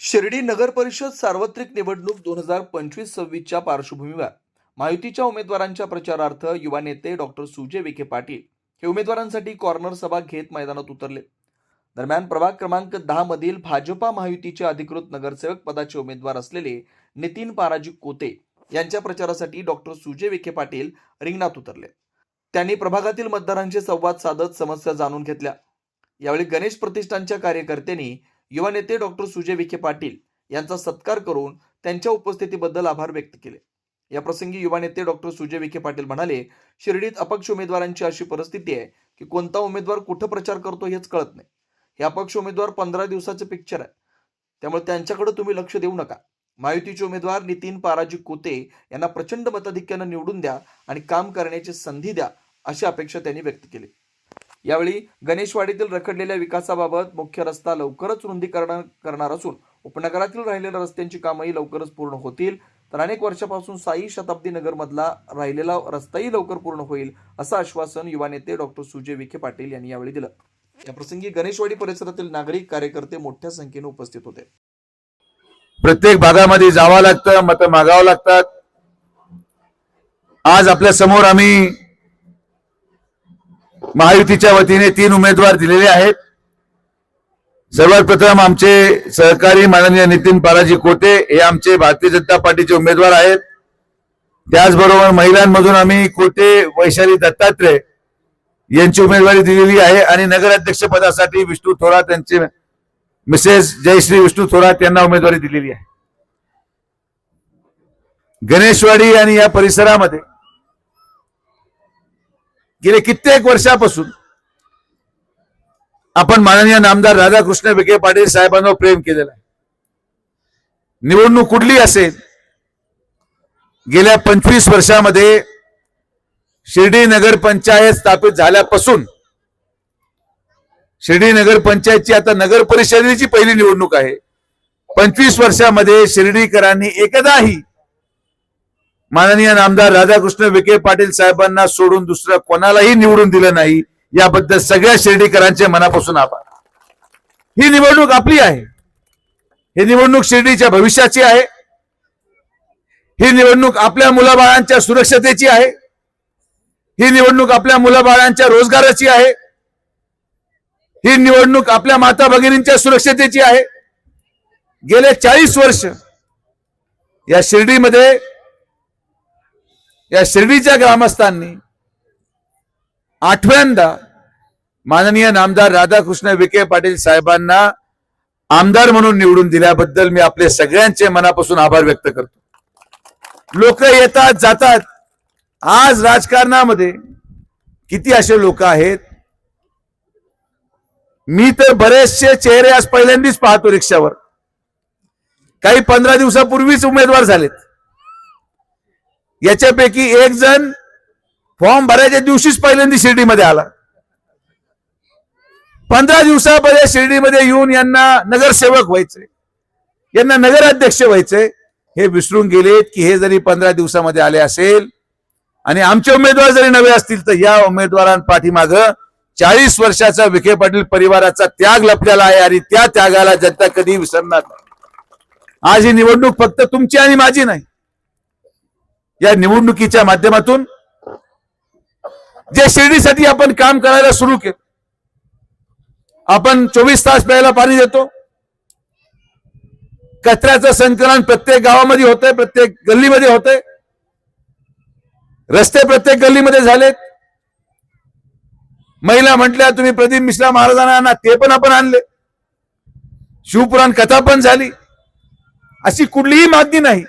शिर्डी नगर परिषद सार्वत्रिक निवडणूक दोन हजार पंचवीस सव्वीसच्या पार्श्वभूमीवर. महायुतीच्या उमेदवारांच्या प्रचारार्थ युवा नेते डॉक्टर सुजय विखे पाटील हे उमेदवारांसाठी कॉर्नर सभा घेत मैदानात उतरले. दरम्यान प्रभाग क्रमांक दहा मधील भाजपा महायुतीचे अधिकृत नगरसेवक पदाचे उमेदवार असलेले नितीन पाराजी कोते यांच्या प्रचारासाठी डॉक्टर सुजय विखे पाटील रिंगणात उतरले. त्यांनी प्रभागातील मतदारांशी संवाद साधत समस्या जाणून घेतल्या. यावेळी गणेश प्रतिष्ठानच्या कार्यकर्त्यांनी युवा नेते डॉक्टर सुजय विखे पाटील यांचा सत्कार करून त्यांच्या उपस्थितीबद्दल आभार व्यक्त केले. या प्रसंगी युवा नेते डॉक्टर सुजय विखे पाटील म्हणाले शिर्डीत अपक्ष उमेदवारांची अशी परिस्थिती आहे की कोणता उमेदवार कुठं प्रचार करतो हेच कळत नाही. हे अपक्ष उमेदवार पंधरा दिवसाचे पिक्चर आहे. त्यामुळे त्यांच्याकडे तुम्ही लक्ष देऊ नका. महायुतीचे उमेदवार नितीन पाराजी कोते यांना प्रचंड मताधिक्यानं निवडून द्या आणि काम करण्याची संधी द्या अशी अपेक्षा त्यांनी व्यक्त केली. यावेळी गणेशवाडीतील रखडलेल्या विकासाबाबत मुख्य रस्ता लवकरच रुंदीकरण करणार असून उपनगरातील राहिलेल्या रस्त्यांची कामंही लवकरच पूर्ण होतील. तर अनेक वर्षापासून साई शताब्दी नगरमधला राहिलेला रस्ताही लवकर पूर्ण होईल असं आश्वासन युवा नेते डॉक्टर सुजय विखे पाटील यांनी यावेळी दिलं. या प्रसंगी गणेशवाडी परिसरातील नागरिक कार्यकर्ते मोठ्या संख्येने उपस्थित होते. प्रत्येक भागामध्ये जावं लागतं मत मागावं लागतात. आज आपल्यासमोर आम्ही महायुतीच्या वतीने तीन उमेदवार दिलेले आहेत. सर्वात प्रथम आमचे सहकारी माननीय नितीन पाराजी कोटे हे आमचे भारतीय जनता पार्टीचे उमेदवार आहेत. त्याचबरोबर महिलांमधून आम्ही कोटे वैशाली दत्तात्रय यांची उमेदवारी दिलेली आहे आणि नगराध्यक्ष पदासाठी विष्णू थोरात यांचे मिसेस जयश्री विष्णू थोरात यांना उमेदवारी दिलेली आहे. गणेशवाडी आणि या परिसरामध्ये गेले कित्येक वर्षापासून आपण माननीय नामदार राधाकृष्ण विखे पाटील साहेबांवर प्रेम केलेलं आहे. निवडणूक कुठली असेल गेल्या पंचवीस वर्षामध्ये शिर्डी नगर पंचायत स्थापित झाल्यापासून शिर्डी नगर पंचायतची आता नगर परिषदेची पहिली निवडणूक आहे. पंचवीस वर्षामध्ये शिर्डीकरांनी एकदाही माननीय नामदार राधाकृष्ण विखे पाटील साहेबांना सोडून दुसरं कोणालाही निवडून दिलं नाही याबद्दल सगळ्या शिर्डीकरांचे मनापासून आभार. ही निवडणूक आपली आहे. ही निवडणूक शिर्डीच्या भविष्याची आहे. ही निवडणूक आपल्या मुलाबाळांच्या सुरक्षतेची आहे. ही निवडणूक आपल्या मुलाबाळांच्या रोजगाराची आहे. ही निवडणूक आपल्या माता भगिनींच्या सुरक्षतेची आहे. गेले चाळीस वर्ष या शिर्डीमध्ये या शिर्डीच्या ग्रामस्थांनी आठव्यांदा माननीय नामदार राधाकृष्ण विखे पाटील साहेबांना आमदार म्हणून निवडून दिल्याबद्दल मी आपले सगळ्यांचे मनापासून आभार व्यक्त करतो. लोक येतात जातात. आज राजकारणामध्ये किती असे लोक आहेत? मी तर बरेचसे चेहरे आज पहिल्यांदाच पाहतो रिक्षावर. काही पंधरा दिवसापूर्वीच उमेदवार झालेत. याच्यापैकी एक जण फॉर्म भरायच्या दिवशीच पहिल्यांदा शिर्डीमध्ये आला. पंधरा दिवसामध्ये शिर्डीमध्ये येऊन यांना नगरसेवक व्हायचे. यांना नगराध्यक्ष व्हायचे. हे विसरून गेलेत की हे जरी पंधरा दिवसामध्ये आले असेल आणि आमचे उमेदवार जरी नवे असतील तर या उमेदवारांपाठीमाग चाळीस वर्षाचा विखे पाटील परिवाराचा त्याग लपलेला आहे आणि त्या त्यागाला जनता कधी विसरणार नाही. आज ही निवडणूक फक्त तुमची आणि माझी नाही. या निवडणुकीच्या माध्यमातून जे शिर्डीसाठी आपण काम करायला सुरू केलं आपण चोवीस तास प्यायला पाणी देतो. कचऱ्याचं संकलन प्रत्येक गावामध्ये होतंय प्रत्येक गल्लीमध्ये होतंय. रस्ते प्रत्येक गल्लीमध्ये झालेत. महिला म्हटल्या तुम्ही प्रदीप मिश्रा महाराजांना आणा ते पण आपण आणले. शिवपुराण कथा पण झाली. अशी कुठलीही मागणी नाही.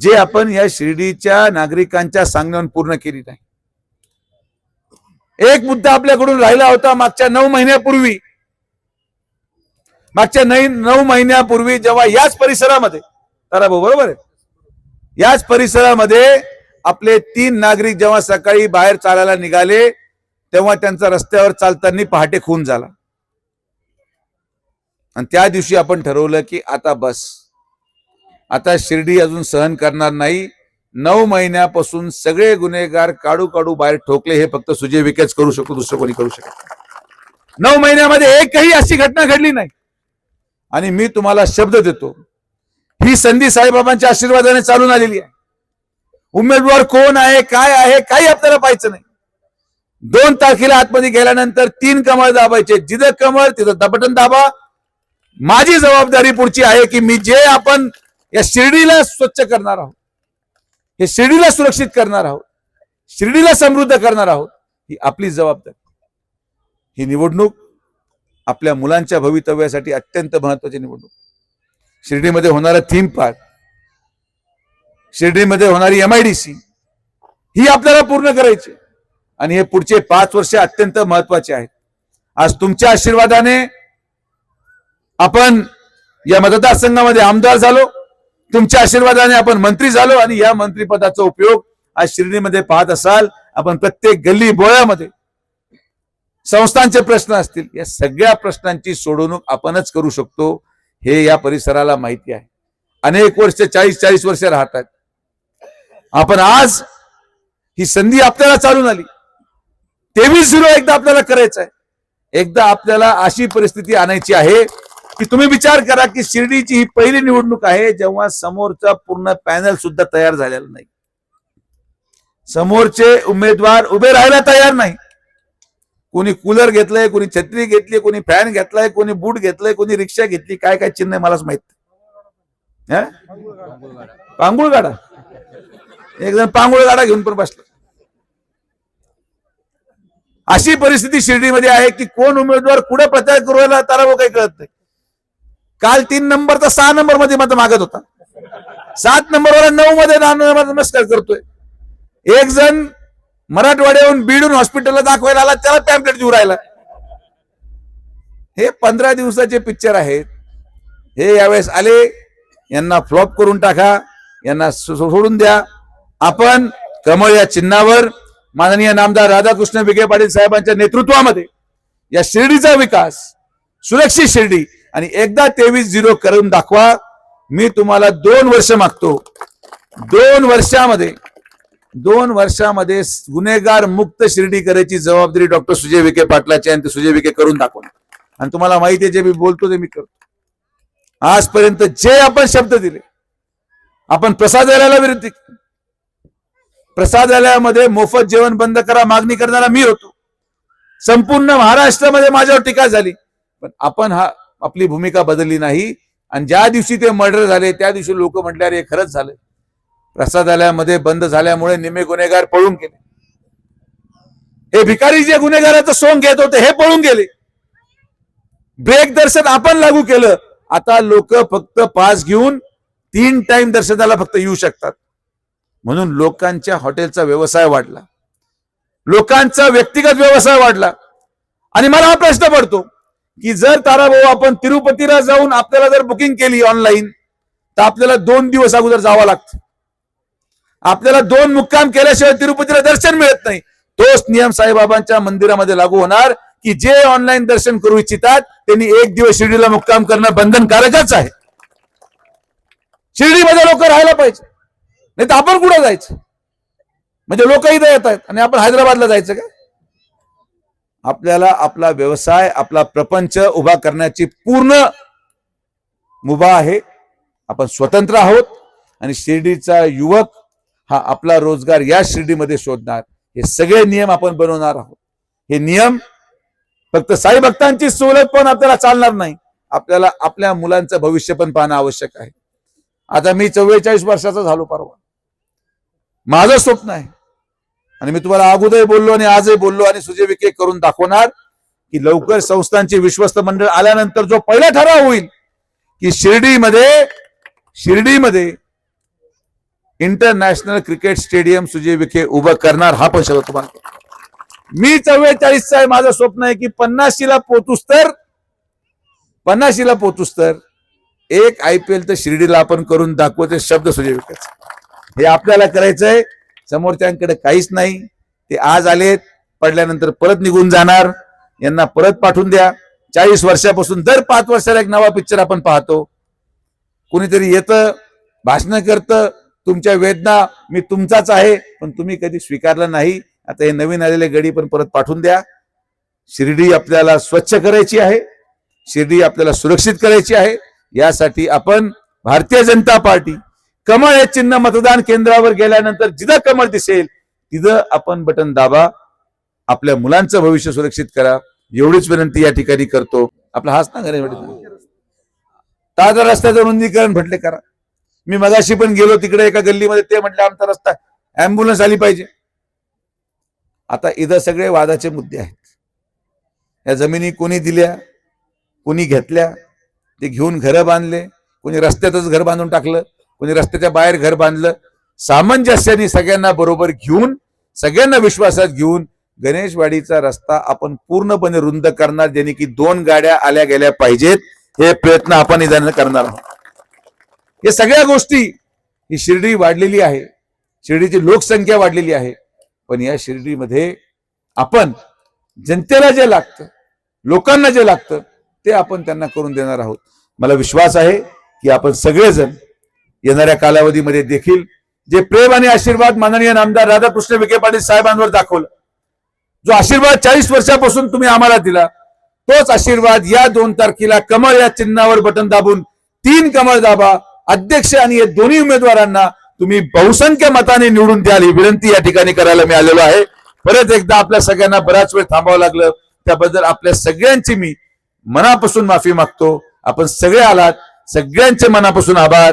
जे आपण या शिर्डीच्या नागरिकांच्या सांगण्यावर पूर्ण केली नाही. एक मुद्दा आपल्याकडून राहिला होता मागच्या नऊ महिन्यापूर्वी. मागच्या नऊ नऊ महिन्यापूर्वी जेव्हा याच परिसरामध्ये तारा भाऊ बरोबर आहे? याच परिसरामध्ये आपले तीन नागरिक जेव्हा सकाळी बाहेर चालायला निघाले तेव्हा त्यांचा रस्त्यावर चालताना पहाटे खून झाला. आणि त्या दिवशी आपण ठरवलं की आता बस. आता शिर्डी अजून सहन करणार नाही. नऊ महिन्यापासून सगळे गुन्हेगार काढू काढू बाहेर ठोकले हे फक्त सुजय विकेच करू शकतो दुसरं कोणी करू शकत नऊ महिन्यामध्ये एकही अशी घटना घडली नाही. आणि मी तुम्हाला शब्द देतो ही संधी साईबाबांच्या आशीर्वादाने चालून आलेली आहे. उमेदवार कोण आहे काय आहे काही आपल्याला पाहायचं नाही. दोन तारखेला आतमध्ये गेल्यानंतर तीन कमळ दाबायचे. जिथं कमळ तिथं दबटन दाबा. माझी जबाबदारी पुढची आहे की मी जे आपण या शिर्डीला स्वच्छ करणार आहोत. हे शिर्डीला सुरक्षित करणार आहोत. शिर्डीला समृद्ध करणार आहोत ही आपली जबाबदारी. ही निवडणूक आपल्या मुलांच्या भवितव्यासाठी अत्यंत महत्वाची निवडणूक. शिर्डीमध्ये होणारा थीम पार्क शिर्डीमध्ये होणारी एमआयडीसी ही आपल्याला पूर्ण करायची आणि हे पुढचे पाच वर्ष अत्यंत महत्त्वाचे आहेत. आज तुमच्या आशीर्वादाने आपण या मतदारसंघामध्ये आमदार झालो. तुमच्या आशीर्वादाने आपण मंत्री झालो आणि या मंत्रीपदाचा उपयोग आज शिर्डीमध्ये पाहत असाल. आपण प्रत्येक गल्ली बोळ्यामध्ये संस्थांचे प्रश्न असतील या सगळ्या प्रश्नांची सोडवणूक आपणच करू शकतो हे या परिसराला माहिती आहे. अनेक वर्ष चाळीस चाळीस वर्ष राहतात. आपण आज ही संधी आपल्याला चालून आली. तेवीस झिरो एकदा आपल्याला करायचं आहे एकदा आपल्याला अशी परिस्थिती आणायची आहे की तुम्ही विचार करा की शिर्डीची ही पहिली निवडणूक आहे जेव्हा समोरचा पूर्ण पॅनल सुद्धा तयार झालेला नाही. समोरचे उमेदवार उभे राहायला तयार नाही. कोणी कूलर घेतलंय कोणी छत्री घेतली कोणी फॅन घेतलाय कोणी बूट घेतलंय कोणी रिक्षा घेतली काय काय चिन्ह आहे मलाच माहीत पांगुळ गाडा एक जण पांगुळ गाडा घेऊन पण बसला. अशी परिस्थिती शिर्डीमध्ये आहे की कोण उमेदवार कुठे प्रचार करू राहिला त्याला काही कळत नाही. काल तीन नंबरचा सहा नंबरमध्ये मत मागत होता. सात नंबरवर नऊ मध्ये नमस्कार करतोय. एक जण मराठवाड्याहून बीडून हॉस्पिटलला दाखवायला आला त्याला पॅम्पलेट देऊ राहिला. हे पंधरा दिवसाचे पिक्चर आहेत. हे यावेळेस आले यांना फ्लॉप करून टाका यांना सो- सोडून द्या. आपण कमळ या चिन्हावर माननीय नामदार राधाकृष्ण विखे पाटील साहेबांच्या नेतृत्वामध्ये या शिर्डीचा विकास सुरक्षित शिर्डी आणि एकदा तेवीस झिरो करून दाखवा. मी तुम्हाला दोन वर्ष मागतो. दोन वर्षामध्ये दोन वर्षामध्ये गुन्हेगार मुक्त शिर्डी करायची जबाबदारी डॉक्टर सुजय विखे पाटलाची आणि ते सुजय विखे करून दाखवणार आणि तुम्हाला माहिती आहे जे मी बोलतो ते मी करतो. आजपर्यंत जे आपण शब्द दिले आपण प्रसादालयाला विरोधी प्रसादालयामध्ये मोफत जेवण बंद करा मागणी करणारा मी होतो. संपूर्ण महाराष्ट्रामध्ये माझ्यावर टीका झाली. पण आपण हा आपली भूमिका बदलली नाही. आणि ज्या दिवशी ते मर्डर झाले त्या दिवशी लोक म्हटले अरे हे खरंच झालं. प्रसादालयामध्ये बंद झाल्यामुळे निमे गुन्हेगार पळून गेले. हे भिकारी जे गुन्हेगाराचं सोंग घेत होते हे पळून गेले. ब्रेक दर्शन आपण लागू केलं. आता लोक फक्त पास घेऊन तीन टाइम दर्शनाला फक्त येऊ शकतात. म्हणून लोकांच्या हॉटेलचा व्यवसाय वाढला. लोकांचा व्यक्तिगत व्यवसाय वाढला. आणि मला हा प्रश्न पडतो. की जर ताराभाऊ आपण तिरुपतीला जाऊन आपल्याला जर बुकिंग केली ऑनलाईन तर आपल्याला दोन दिवस अगोदर जावं लागतं. आपल्याला दोन मुक्काम केल्याशिवाय तिरुपतीला दर्शन मिळत नाही. तोच नियम साईबाबांच्या मंदिरामध्ये लागू होणार की जे ऑनलाईन दर्शन करू इच्छितात त्यांनी एक दिवस शिर्डीला मुक्काम करणं बंधनकारकच आहे. शिर्डीमध्ये लोक राहायला पाहिजे. नाही तर आपण कुठं जायचं? म्हणजे लोक इथं येत आहेत आणि आपण हैदराबादला जायचं का? आपल्याला आपला व्यवसाय आपला प्रपंच उभा करण्याची पूर्ण मुभा आहे. आपण स्वतंत्र आहोत आणि शिर्डीचा युवक हा आपला रोजगार या शिर्डीमध्ये शोधणार. हे सगळे नियम आपण बनवणार आहोत. हे नियम फक्त साई भक्तांची सवलत पण आपल्याला चालणार नाही. आपल्याला आपल्या मुलांचं भविष्य पण पाहणं आवश्यक आहे. आता मी चव्वेचाळीस वर्षाचा झालो परवा. माझं स्वप्न आहे आणि मी तुम्हाला अगोदरही बोललो आणि आजही बोललो आणि सुजय विखे करून दाखवणार की लवकर संस्थांचे विश्वस्त मंडळ आल्यानंतर जो पहिला ठराव होईल की शिर्डीमध्ये शिर्डीमध्ये international cricket stadium Sujay Vikhe उभं करणार हा पण शब्द तुम्हाला मी चव्वेचाळीसचा आहे माझं स्वप्न आहे की पन्नाशीला पोचूस तर पन्नाशीला पोचूस तर एक आय पी एल तर शिर्डीला आपण करून दाखवते शब्द सुजय विखेचा. हे आपल्याला करायचंय. समोरच्यांकडे काहीच नाही. ते आज आलेत पडल्यानंतर परत निघून जाणार. यांना परत पाठवून द्या. चाळीस वर्षापासून दर पाच वर्षाला एक नवा पिक्चर आपण पाहतो. कुणीतरी येतं भाषण करतं तुमच्या वेदना मी तुमचाच आहे पण तुम्ही कधी स्वीकारलं नाही. आता हे नवीन आलेले गडी पण परत पाठवून द्या. शिर्डी आपल्याला स्वच्छ करायची आहे. शिर्डी आपल्याला सुरक्षित करायची आहे. यासाठी आपण भारतीय जनता पार्टी कमळ हे चिन्ह मतदान केंद्रावर गेल्यानंतर जिथं कमळ दिसेल तिथं आपण बटन दाबा. आपल्या मुलांचं भविष्य सुरक्षित करा. एवढीच विनंती या ठिकाणी करतो. आपला हाच ना घरी ताजा रस्त्याचं रुंदीकरण म्हटले करा. मी मगाशी पण गेलो तिकडे एका गल्लीमध्ये ते म्हटले आमचा रस्ता अँब्युलन्स आली पाहिजे. आता इथं सगळे वादाचे मुद्दे आहेत. या जमिनी कोणी दिल्या कोणी घेतल्या ते घेऊन घरं बांधले कोणी रस्त्यातच घर बांधून टाकलं कोणी रस्त्याच्या बाहेर घर बांधलं सामंजस्याने सगळ्यांना बरोबर घेऊन सगळ्यांना विश्वासात घेऊन गणेशवाडीचा रस्ता आपण पूर्णपणे रुंद करणार ज्याने की दोन गाड्या आल्या गेल्या पाहिजेत. हे प्रयत्न आपण निदान करणार आहोत. या सगळ्या गोष्टी ही शिर्डी वाढलेली आहे. शिर्डीची लोकसंख्या वाढलेली आहे. पण या शिर्डीमध्ये आपण जनतेला जे लागतं लोकांना जे लागतं ते आपण त्यांना करून देणार आहोत. मला विश्वास आहे की आपण सगळेजण येणाऱ्या कालावधीमध्ये देखील जे प्रेम आणि आशीर्वाद माननीय नामदार राधाकृष्ण विखे पाटील साहेबांवर दाखवलं. जो आशीर्वाद चाळीस वर्षापासून तुम्ही आम्हाला दिला तोच आशीर्वाद या दोन तारखेला कमळ या चिन्हावर बटन दाबून तीन कमळ दाबा अध्यक्ष आणि या दोन्ही उमेदवारांना तुम्ही बहुसंख्य मताने निवडून द्याल ही विनंती या ठिकाणी करायला मी आलेलो आहे. परत एकदा आपल्या सगळ्यांना बराच वेळ थांबावं लागलं त्याबद्दल आपल्या सगळ्यांची मी मनापासून माफी मागतो. आपण सगळे आलात सगळ्यांचे मनापासून आभार.